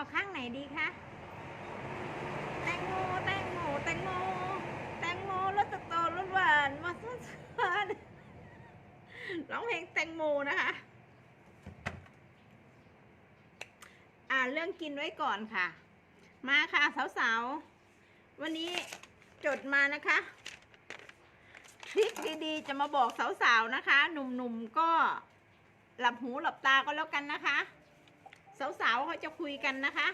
เอาข้างไหนดีคะ แตงโม แตงโม แตงโม แตงโมรสสตอรสหวานมาสหวานร้องเพลงแตงโมนะคะ อ่าเรื่องกินไว้ก่อนค่ะ มาค่ะสาวๆ วันนี้จดมานะคะทริคดีๆ จะมาบอกสาวๆนะคะ หนุ่มๆก็หลับหูหลับตาก็แล้วกันนะคะ สาวๆเขาจะคุยกันนะคะ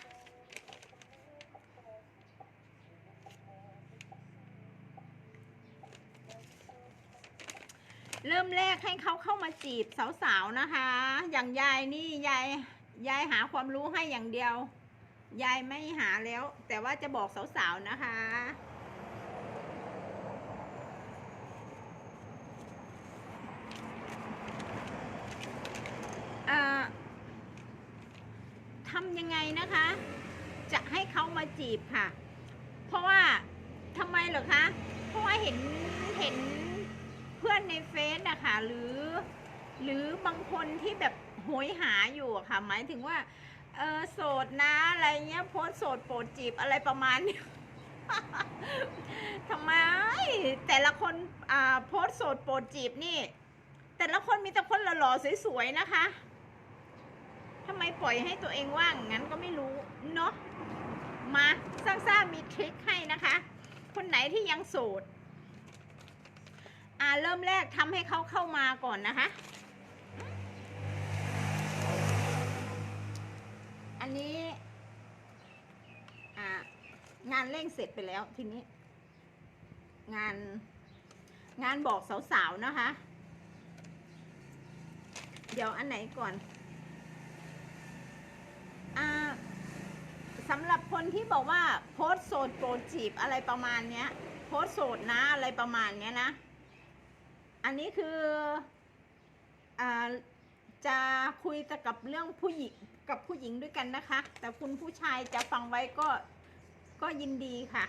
เริ่มแรกให้เขาเข้ามาจีบสาวๆนะคะ อย่างยายนี่ยายยายหาความรู้ให้อย่างเดียว ยายไม่หาแล้ว แต่ว่าจะบอกสาวๆนะคะ เอ่อ ทำยังไงนะคะ จะให้เขามาจีบค่ะ เพราะว่าทำไมเหรอคะ เพราะว่าเห็นเห็นเพื่อนในเฟซอะค่ะหรือ หรือบางคนที่แบบโหยหาอยู่อะค่ะ หมายถึงว่าเออโสดนะอะไรเงี้ยโพสโสดโปรดจีบอะไรประมาณนี้ทำไมแต่ละคนอ่าโพสโสดโปรดจีบนี่ แต่ละคนมีแต่คนหล่อๆสวยๆนะคะ ทำไมปล่อยให้ตัวเองว่างงั้นก็ไม่รู้เนาะมาสร้างซ่ามีทริคให้นะคะ คนไหนที่ยังโสดอ่าเริ่มแรกทำให้เขาเข้ามาก่อนนะคะ อันนี้อ่างานเร่งเสร็จไปแล้วทีนี้ งานงานบอกสาวๆนะคะ เดี๋ยวอันไหนก่อน อ่าสำหรับคนที่บอกว่าโพสโสดโปรดจีบอะไรประมาณเนี้ย โพสโสดนะอะไรประมาณเนี้ยนะ อันนี้คืออ่าจะคุยแต่กับเรื่องผู้หญิงกับผู้หญิงด้วยกันนะคะ แต่คุณผู้ชายจะฟังไว้ก็ก็ยินดีค่ะ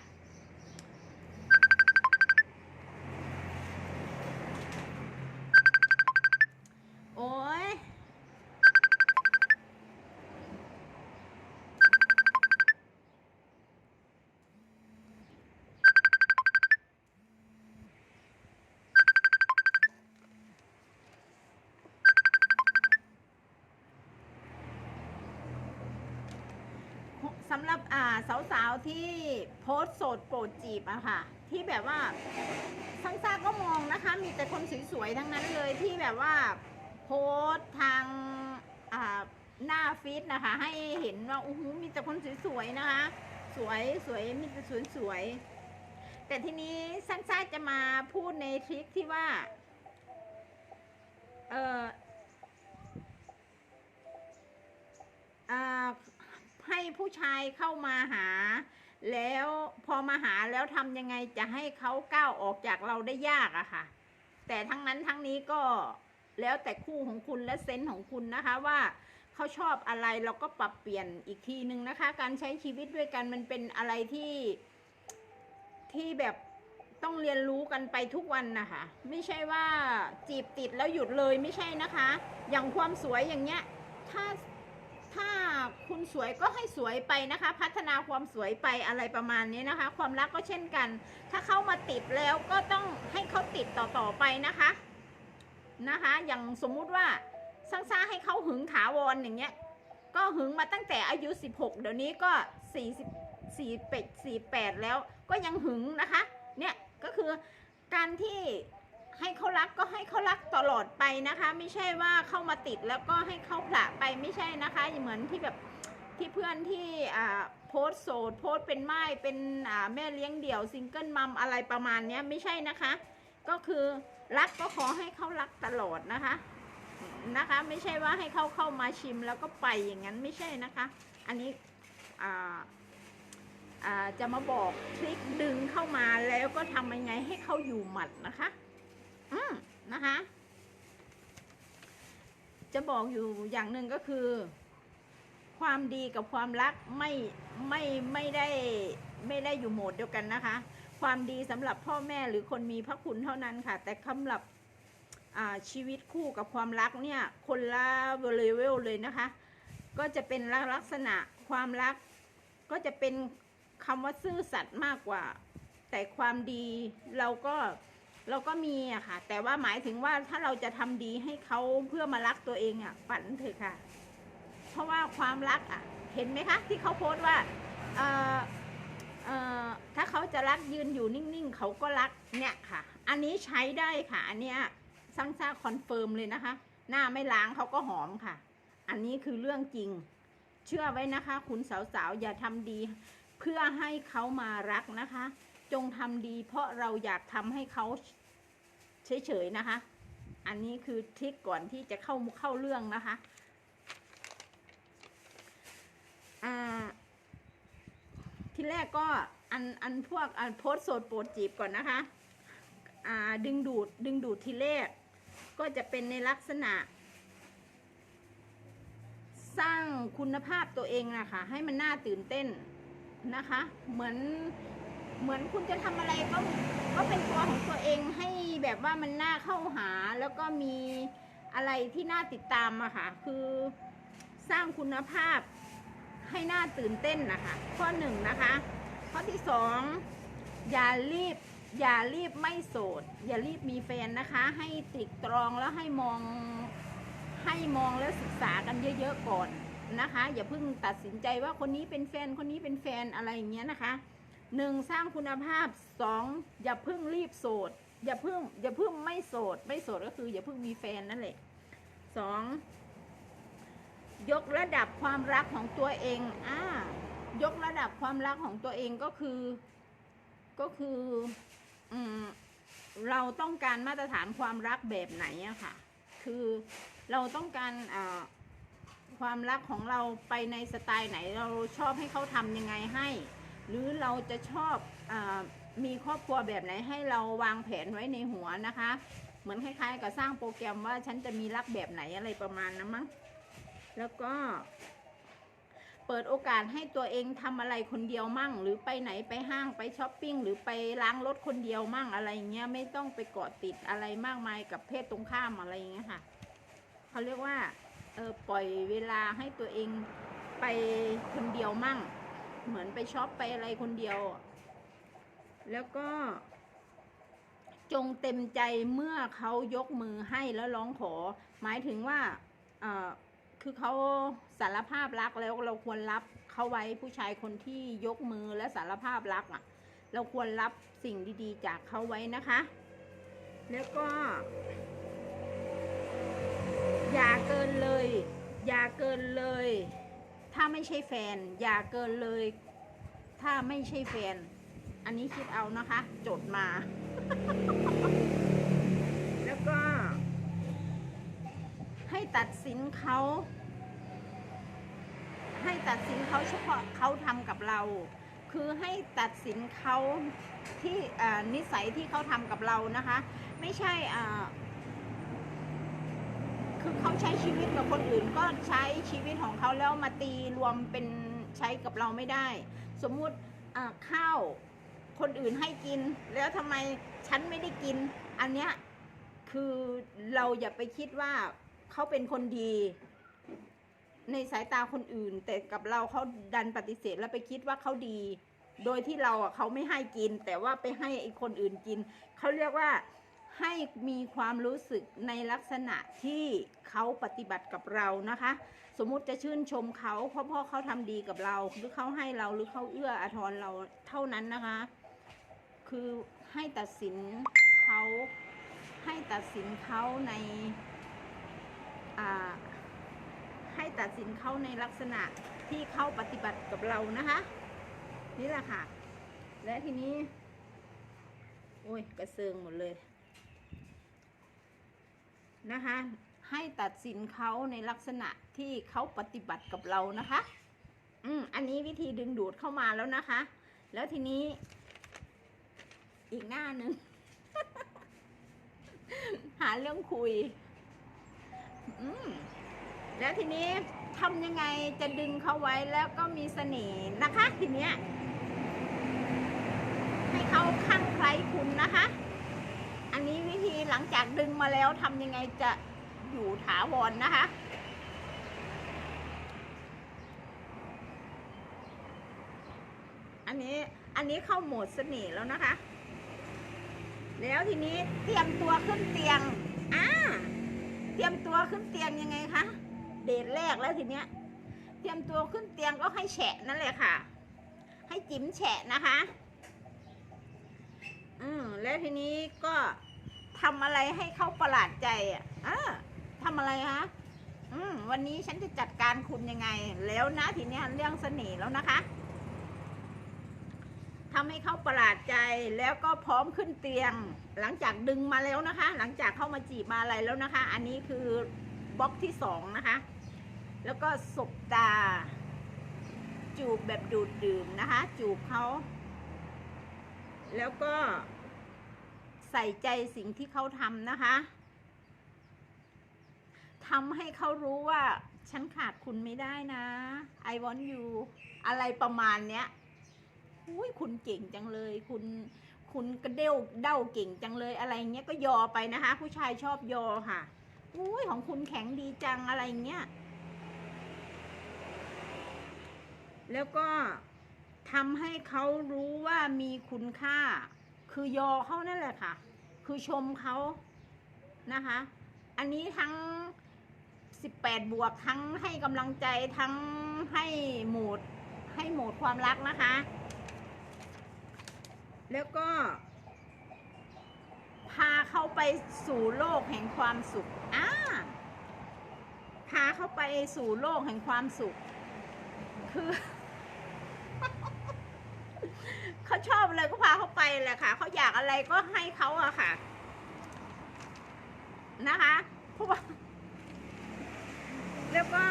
สาวๆที่โพสโสดโปรดจีบอะค่ะ ที่แบบว่าทั้งซ่าก็มองนะคะ มีแต่คนสวยๆทั้งนั้นเลยที่แบบว่าโพสทางหน้าฟีดนะคะ ให้เห็นว่าอู้หูมีแต่คนสวยๆนะคะ สวยสวยมีแต่สวยๆแต่ทีนี้ซันซ่าจะมาพูดในทริคที่ว่าเอออ่า ให้ผู้ชายเข้ามาหา แล้วพอมาหาแล้วทำยังไงจะให้เขาก้าวออกจากเราได้ยากอะค่ะ แต่ทั้งนั้นทั้งนี้ก็แล้วแต่คู่ของคุณและเซนส์ของคุณนะคะว่าเขาชอบอะไรเราก็ปรับเปลี่ยนอีกทีนึงนะคะ การใช้ชีวิตด้วยกันมันเป็นอะไรที่ที่แบบต้องเรียนรู้กันไปทุกวันนะคะ ไม่ใช่ว่าจีบติดแล้วหยุดเลยไม่ใช่นะคะ อย่างความสวยอย่างเงี้ย ถ้าถ้า คุณสวยก็ให้สวยไปนะคะ พัฒนาความสวยไปอะไรประมาณนี้นะคะ ความรักก็เช่นกัน ถ้าเข้ามาติดแล้วก็ต้องให้เขาติดต่อๆไปนะคะนะคะ อย่างสมมุติว่าสร้างซ่าให้เขาหึงถาวรอย่างเงี้ย ก็หึงมาตั้งแต่อายุ 16 เดี๋ยวนี้ก็40 48 48 แล้วก็ยังหึงนะคะ เนี่ยก็คือการที่ ให้เขารักก็ให้เขารักตลอดไปนะคะ ไม่ใช่ว่าเข้ามาติดแล้วก็ให้เขาผละไปไม่ใช่นะคะเหมือนที่แบบที่เพื่อนที่อ่าโพสโสดโพสเป็นไม้เป็นอ่าแม่เลี้ยงเดี่ยวซิงเกิลมัมอะไรประมาณเนี้ยไม่ใช่นะคะ ก็คือรักก็ขอให้เขารักตลอดนะคะนะคะ ไม่ใช่ว่าให้เขาเข้ามาชิมแล้วก็ไปอย่างนั้นไม่ใช่นะคะ อันนี้อ่าอ่าจะมาบอกทริคดึงเข้ามาแล้วก็ทำยังไงให้เขาอยู่หมัดนะคะ อืมนะคะ จะบอกอยู่อย่างหนึ่งก็คือ ความดีกับความรักไม่ไม่ไม่ได้ไม่ได้อยู่โหมดเดียวกันนะคะ ความดีสำหรับพ่อแม่หรือคนมีพระคุณเท่านั้นค่ะ แต่สำหรับชีวิตคู่กับความรักเนี่ยคนละเลเวลเลยนะคะ ก็จะเป็นลักษณะความรัก ก็จะเป็นคำว่าซื่อสัตย์มากกว่า แต่ความดีเราก็ เราก็มีอะค่ะ แต่ว่าหมายถึงว่าถ้าเราจะทำดีให้เขาเพื่อมารักตัวเองอะฝันเถอะค่ะ เพราะว่าความรักอะเห็นไหมคะ ที่เขาโพสต์ว่าเออเออถ้าเขาจะรักยืนอยู่นิ่งๆเขาก็รักเนี่ยค่ะ อันนี้ใช้ได้ค่ะ อันเนี้ยซังซ่าคอนเฟิร์มเลยนะคะ หน้าไม่ล้างเขาก็หอมค่ะ อันนี้คือเรื่องจริง เชื่อไว้นะคะ คุณสาวๆอย่าทำดี เพื่อให้เขามารักนะคะ จงทำดี เพราะเราอยากทำให้เขา เฉยๆนะคะ อันนี้คือทริคก่อนที่จะเข้าเข้าเรื่องนะคะอ่าที่แรกก็อันอันพวกอันโพสโสดโปรดจีบก่อนนะคะอ่าดึงดูดดึงดูดทีแรกก็จะเป็นในลักษณะ สร้างคุณภาพตัวเองนะคะให้มันน่าตื่นเต้นนะคะ เหมือน เหมือนคุณจะทำอะไรก็ก็เป็นตัวของตัวเองให้แบบว่ามันน่าเข้าหาแล้วก็มีอะไรที่น่าติดตามอะค่ะ คือสร้างคุณภาพให้น่าตื่นเต้นนะคะ ข้อหนึ่งนะคะ ข้อที่สองอย่ารีบอย่ารีบไม่โสด อย่ารีบมีแฟนนะคะ ให้ตริกตรองแล้วให้มองให้มองแล้วศึกษากันเยอะๆก่อนนะคะ อย่าเพิ่งตัดสินใจว่าคนนี้เป็นแฟนคนนี้เป็นแฟนอะไรอย่างเงี้ยนะคะ หนึ่งสร้างคุณภาพสองอย่าเพิ่งรีบโสด อย่าเพิ่ง อย่าเพิ่งไม่โสด ไม่โสดก็คืออย่าเพิ่งมีแฟนนั่นแหละสองยกระดับความรักของตัวเองอ่ายกระดับความรักของตัวเองก็คือ ก็คืออืมเราต้องการมาตรฐานความรักแบบไหนอะค่ะ คือเราต้องการอ่าความรักของเราไปในสไตล์ไหน เราชอบให้เขาทำยังไงให้ หรือเราจะชอบอมีครอบครัวแบบไหนให้เราวางแผนไว้ในหัวนะคะ เหมือนคล้ายๆ กับสร้างโปรแกรมว่าฉันจะมีรักแบบไหนอะไรประมาณนั้นมั้งแล้วก็เปิดโอกาสให้ตัวเองทำอะไรคนเดียวมั่ง หรือไปไหนไปห้างไปช้อปปิ้งหรือไปล้างรถคนเดียวมั่งอะไรเงี้ยไม่ต้องไปเกาะติดอะไรมากมายกับเพศตรงข้ามอะไรเงี้ยค่ะเขาเรียกว่าเออปล่อยเวลาให้ตัวเองไปคนเดียวมั่ง เหมือนไปช็อปไปอะไรคนเดียว แล้วก็ จงเต็มใจเมื่อเขายกมือให้แล้วร้องขอ หมายถึงว่าเอ่อคือเขาสารภาพรักแล้วเราควรรับเขาไว้ผู้ชายคนที่ยกมือและสารภาพรักอะ เราควรรับสิ่งดีๆ จากเขาไว้นะคะ แล้วก็ อย่าเกินเลย อย่าเกินเลย ถ้าไม่ใช่แฟน อย่าเกินเลย ถ้าไม่ใช่แฟน อันนี้คิดเอานะคะ จดมา แล้วก็ ให้ตัดสินเขาให้ตัดสินเขาเฉพาะเขาทำกับเรา คือให้ตัดสินเขาที่นิสัยที่เขาทำกับเรานะคะ ไม่ใช่คือเขาใช้ชีวิตกับคนอื่นก ช้ชีวิตของเขาแล้วมาตีรวมเป็นใช้กับเราไม่ได้ สมมุติข้าวคนอื่นให้กิน แล้วทำไมฉันไม่ได้กิน อันเนี้ยคือเราอย่าไปคิดว่าเขาเป็นคนดี ในสายตาคนอื่น แต่กับเราเขาดันปฏิเสธแล้วไปคิดว่าเขาดี โดยที่เราอะเขาไม่ให้กิน แต่ว่าไปให้ไอ้คนอื่นกินเขาเรียกว่า ให้มีความรู้สึกในลักษณะที่เขาปฏิบัติกับเรานะคะ สมมุติจะชื่นชมเขาเพราะพ่อเขาทำดีกับเรา หรือเขาให้เราหรือเขาเอื้ออาทรเราเท่านั้นนะคะ คือให้ตัดสินเขาให้ตัดสินเขาในอ่าให้ตัดสินเขาในลักษณะที่เขาปฏิบัติกับเรานะคะ นี่แหละค่ะ และทีนี้ โอ้ยกระเซิงหมดเลย นะคะ ให้ตัดสินเขาในลักษณะที่เขาปฏิบัติกับเรานะคะ อืมอันนี้วิธีดึงดูดเข้ามาแล้วนะคะ แล้วทีนี้ อีกหน้าหนึ่ง หาเรื่องคุย อืมแล้วทีนี้ทำยังไงจะดึงเขาไว้แล้วก็มีเสน่ห์นะคะ ทีเนี้ยให้เขาข้างใครคุณนะคะ หลังจากดึงมาแล้วทำยังไงจะอยู่ถาวรนนะคะ อันนี้อันนี้เข้าโหมดเสน่ห์แล้วนะคะ แล้วทีนี้เตรียมตัวขึ้นเตียงอ่าเตรียมตัวขึ้นเตียงยังไงคะ เดทแรกแล้วทีเนี้ย เตรียมตัวขึ้นเตียงก็ให้แฉะนั่นแหละค่ะ ให้จิ๋มแฉะนะคะ อืมแล้วทีนี้ก็ ทำอะไรให้เขาประหลาดใจอะเออทำอะไรคะอืมวันนี้ฉันจะจัดการคุณยังไง แล้วนะทีนี้เรื่องเสน่ห์แล้วนะคะทำให้เขาประหลาดใจแล้วก็พร้อมขึ้นเตียง หลังจากดึงมาแล้วนะคะ หลังจากเข้ามาจีบมาอะไรแล้วนะคะ อันนี้คือบล็อกที่สองนะคะ แล้วก็สบตา จูบแบบดูดดื่มนะคะ จูบเขาแล้วก็ ส่ใจสิ่งที่เขาทำนะคะทำให้เขารู้ว่า ฉันขาดคุณไม่ได้นะ I want you อะไรประมาณเนี้ยอุ้ยคุณเก่งจังเลย คุณคุณกระเด้วเด้าเก่งจังเลยอะไรเงี้ยก็ยอไปนะคะ ผู้ชายชอบยอค่ะอุ้ยของคุณแข็งดีจังอะไรเงี้ยแล้วก็ทำให้เขารู้ว่ามีคุณค่า คือยอเขานั่นแหละค่ะ คือชมเขานะคะ อันนี้ทั้ง18บวกทั้งให้กำลังใจทั้งให้โหมดให้โหมดความรักนะคะ แล้วก็ พาเขาไปสู่โลกแห่งความสุขอ่าพาเขาไปสู่โลกแห่งความสุข คือ เขาชอบอะไรก็พาเขาไปแหละค่ะ เขาอยากอะไรก็ให้เขาอะค่ะ นะคะเพราะว่าแล้วก็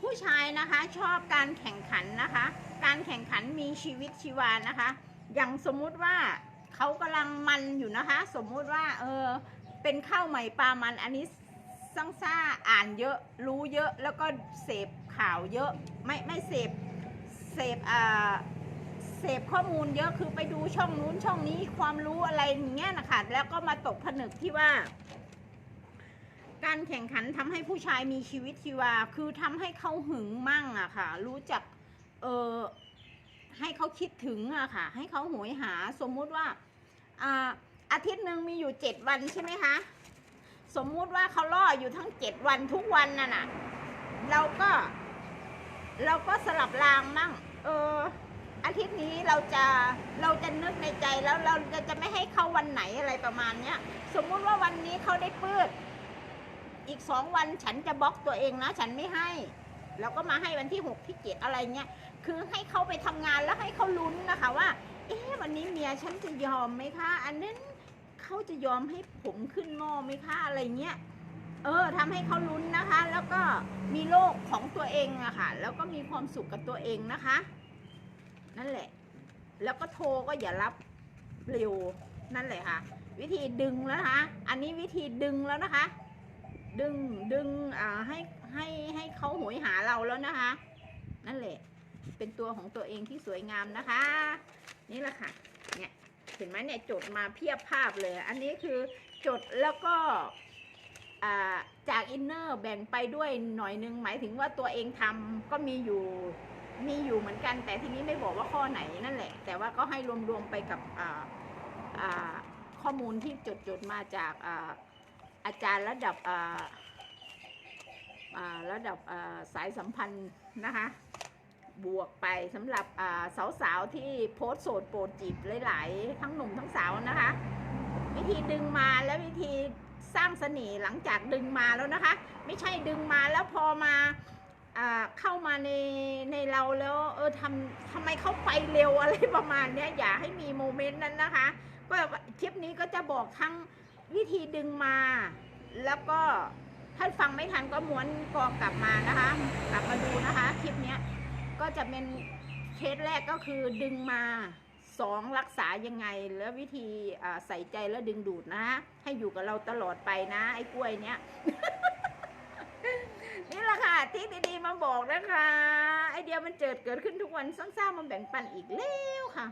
ผู้ชายนะคะชอบการแข่งขันนะคะ การแข่งขันมีชีวิตชีวานะคะ อย่างสมมุติว่าเขากำลังมันอยู่นะคะ สมมุติว่า เออเป็นข้าวใหม่ปลามันอันนี้ซังซ่าอ่านเยอะรู้เยอะแล้วก็เสพ ข่าวเยอะไม่ไม่เสพเสพอ่าเสพข้อมูลเยอะคือไปดูช่องนู้นช่องนี้ความรู้อะไรอย่างเงี้ยนะคะแล้วก็มาตกผนึกที่ว่า การแข่งขันทำให้ผู้ชายมีชีวิตชีวา คือทำให้เขาหึงมั่งอะค่ะ รู้จักเออให้เขาคิดถึงอะค่ะ ให้เขาโหยหาสมมุติว่าอ่าอาทิตย์หนึ่งมีอยู่เจ็ดวันใช่ไหมคะสมมุติว่าเขาล่ออยู่ทั้งเจ็ดวันทุกวันน่ะนะเราก็ เราก็สลับรางมั่ง เออ อาทิตย์นี้เราจะเราจะนึกในใจแล้วเราจะจะไม่ให้เขาวันไหนอะไรประมาณเนี้ย สมมุติว่าวันนี้เขาได้ปืดอีกสองวันฉันจะบล็อกตัวเองนะ ฉันไม่ให้ แล้วก็มาให้วันที่หกที่เจ็ดอะไรเงี้ย คือให้เขาไปทำงานแล้วให้เขาลุ้นนะคะว่า เอ๊ะวันนี้เมียฉันจะยอมไหมคะ อันนั้นเขาจะยอมให้ผมขึ้นหม้อไหมคะอะไรเงี้ย เออทำให้เขาลุ้นนะคะ แล้วก็มีโลกของตัวเองอะค่ะ แล้วก็มีความสุขกับตัวเองนะคะ นั่นแหละ แล้วก็โทรก็อย่ารับเร็วนั่นแหละค่ะ วิธีดึงแล้วนะคะ อันนี้วิธีดึงแล้วนะคะ ดึงดึงอ่าให้ให้ให้เขาโหยหาเราแล้วนะคะ นั่นแหละ เป็นตัวของตัวเองที่สวยงามนะคะ นี่แหละค่ะเนี่ยเห็นไหมเนี่ยจดมาเพียบภาพเลย อันนี้คือจดแล้วก็ จากอินเนอร์แบ่งไปด้วยหน่อยนึงหมายถึงว่าตัวเองทำก็มีอยู่มีอยู่เหมือนกัน แต่ทีนี้ไม่บอกว่าข้อไหนนั่นแหละ แต่ว่าก็ให้รวมๆไปกับข้อมูลที่จดๆมาจากอาอาจารย์ระดับาาระดับาสายสัมพันธ์นะคะบวกไปสำหรับาสาวๆที่โพสโสดโปรดจีบหลายๆ ทั้งหนุ่มทั้งสาวนะคะ วิธีดึงมาแล้ววิธี สร้างเสน่ห์หลังจากดึงมาแล้วนะคะ ไม่ใช่ดึงมาแล้วพอมาเข้ามาในในเราแล้วเออทำทำไมเขาไปเร็วอะไรประมาณเนี้ยอย่าให้มีโมเมนต์นั้นนะคะ ก็คลิปนี้ก็จะบอกทั้งวิธีดึงมา แล้วก็ถ้าฟังไม่ทันก็ม้วนกองกลับมานะคะ กลับมาดูนะคะ คลิปนี้ก็จะเป็นเคสแรกก็คือดึงมา สองรักษายังไงแล้ววิธีใส่ใจแล้วดึงดูดนะ ให้อยู่กับเราตลอดไปนะ ไอ้กล้วยเนี้ยนี่แหละค่ะที่ดีๆมาบอกนะคะ ไอเดียมันเจิดเกิดขึ้นทุกวันสร้างๆมาแบ่งปันอีกแล้วค่ะ